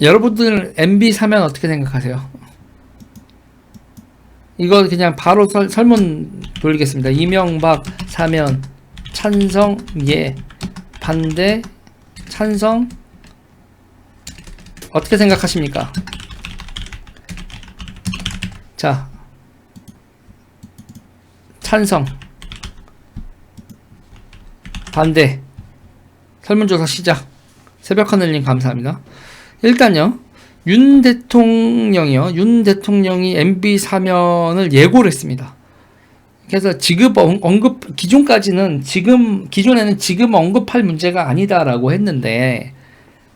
여러분들 MB 사면 어떻게 생각하세요? 이거 그냥 바로 설, 설문 돌리겠습니다. 이명박 사면 찬성 예 반대 찬성 어떻게 생각하십니까? 자 찬성 반대 설문조사 시작 새벽 하늘님 감사합니다. 일단요 윤 대통령이요 윤 대통령이 MB 사면을 예고를 했습니다. 그래서 지급 언- 언급 기존까지는 지금 기존에는 지금 언급할 문제가 아니다라고 했는데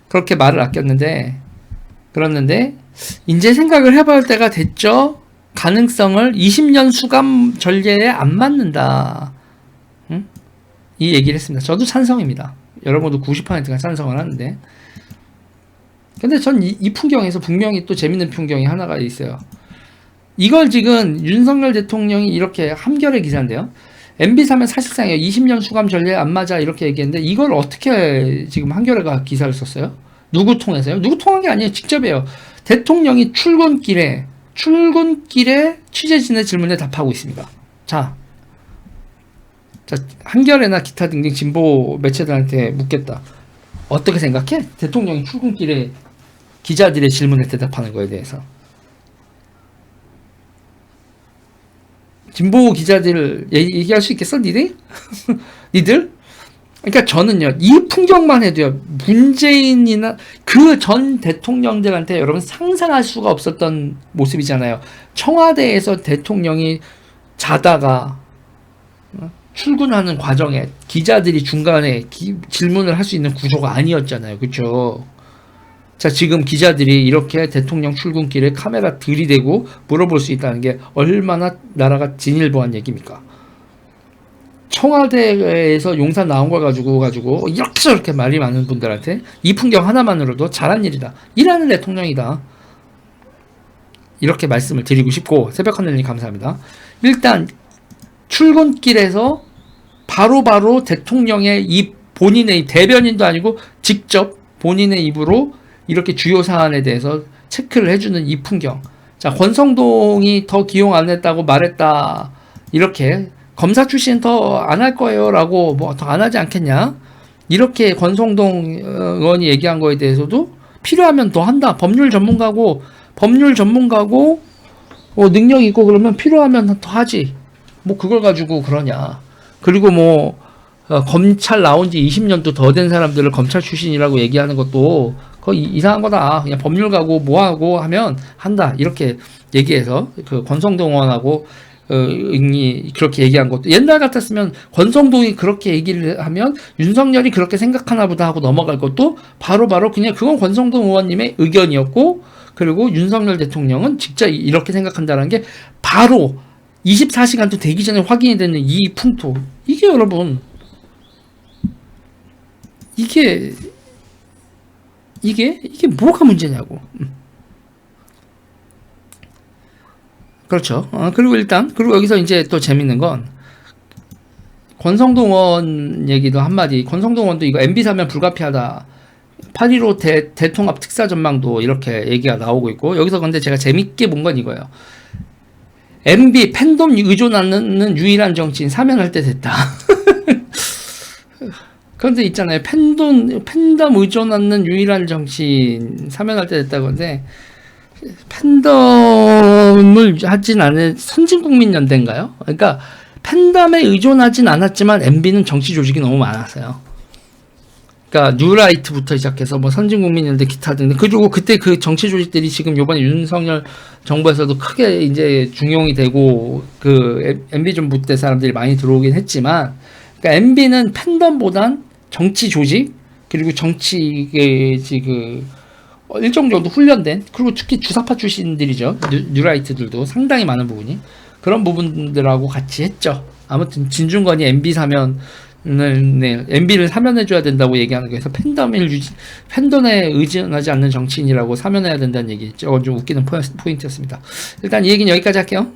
그렇게 말을 아꼈는데 그랬는데 이제 생각을 해볼 때가 됐죠. 가능성을 20년 수감 전례에 안 맞는다. 응? 이 얘기를 했습니다. 저도 찬성입니다. 여러분도 90%가 찬성을 하는데 근데 전 이 풍경에서 분명히 또 재밌는 풍경이 하나가 있어요. 이걸 지금 윤석열 대통령이 이렇게 함결의 기사인데요. MB 사면 사실상 20년 수감 전례 안 맞아 이렇게 얘기했는데 이걸 어떻게 지금 한겨레가 기사를 썼어요? 누구 통해서요? 누구 통한 게 아니에요. 직접이에요. 대통령이 출근길에 출근길에 취재진의 질문에 답하고 있습니다. 자, 자 한겨레나 기타 등등 진보 매체들한테 묻겠다. 어떻게 생각해? 대통령이 출근길에 기자들의 질문에 대답하는 거에 대해서. 진보 기자들 얘기- 얘기할 수 있겠어, 니들? 니들? 그러니까 저는요, 이 풍경만 해도요, 문재인이나 그 전 대통령들한테 여러분 상상할 수가 없었던 모습이잖아요. 청와대에서 대통령이 자다가 어? 출근하는 과정에 기자들이 중간에 기- 질문을 할 수 있는 구조가 아니었잖아요. 그쵸? 자, 지금 기자들이 이렇게 대통령 출근길에 카메라 들이대고 물어볼 수 있다는 게 얼마나 나라가 진일보한 얘기입니까? 청와대에서 용산 나온 걸 가지고 가지고 이렇게 저렇게 말이 많은 분들한테 이 풍경 하나만으로도 잘한 일이다. 일하는 대통령이다. 이렇게 말씀을 드리고 싶고 새벽 하늘님 감사합니다. 일단 출근길에서 바로바로 대통령의 입 본인의 대변인도 아니고 직접 본인의 입으로 이렇게 주요 사안에 대해서 체크를 해주는 이 풍경. 자, 권성동이 더 기용 안 했다고 말했다. 이렇게 검사 출신 더 안 할 거예요라고 뭐 더 안 하지 않겠냐? 이렇게 권성동 의원이 얘기한 거에 대해서도 필요하면 더 한다. 법률 전문가고 법률 전문가고 어, 능력 있고 그러면 필요하면 더 하지. 뭐 그걸 가지고 그러냐. 그리고 뭐 어, 검찰 나온 지 20년도 더 된 사람들을 검찰 출신이라고 얘기하는 것도 그 거 이- 이상한 거다. 그냥 법률 가고 뭐하고 하면 한다. 이렇게 얘기해서 그 권성동 의원하고 어, 이 그렇게 얘기한 것도 옛날 같았으면 권성동이 그렇게 얘기를 하면 윤석열이 그렇게 생각하나 보다 하고 넘어갈 것도 바로 바로 그냥 그건 권성동 의원님의 의견이었고 그리고 윤석열 대통령은 직접 이렇게 생각한다는 게 바로 24시간도 되기 전에 확인이 되는 이 풍토 이게 여러분 이게 이게 이게 뭐가 문제냐고. 음. 그렇죠. 어, 그리고 일단 그리고 여기서 이제 또 재밌는 건 권성동 의원 얘기도 한마디. 권성동 의원도 이거 MB 사면 불가피하다. 8.15 대, 대통합 특사 전망도 이렇게 얘기가 나오고 있고 여기서 근데 제가 재밌게 본 건 이거예요. MB 팬덤 의존하는 유일한 정치인 사면할 때 됐다. 그런데 있잖아요. 팬덤 팬덤 의존하는 유일한 정치인 사면할 때 됐다 건데 팬덤을 하진 않은 선진국민연대인가요? 그러니까 팬덤에 의존하진 않았지만 MB는 정치 조직이 너무 많았어요. 그러니까 뉴라이트부터 시작해서 뭐 선진국민연대 기타 등등 그리고 그때 그 정치 조직들이 지금 요번에 윤석열 정부에서도 크게 이제 중용이 되고 그 MB 정부 때 사람들이 많이 들어오긴 했지만 그러니까 MB는 팬덤보단 정치 조직 그리고 정치의 그 일정 정도 훈련된 그리고 특히 주사파 출신들이죠 뉴, 뉴라이트들도 상당히 많은 부분이 그런 부분들하고 같이 했죠 아무튼 진중권이 MB 사면 네, MB를 사면해줘야 된다고 얘기하는 거에서 팬덤을 유지, 팬덤에 의존하지 않는 정치인이라고 사면해야 된다는 얘기죠. 좀 웃기는 포- 포인트였습니다. 일단 이 얘기는 여기까지 할게요.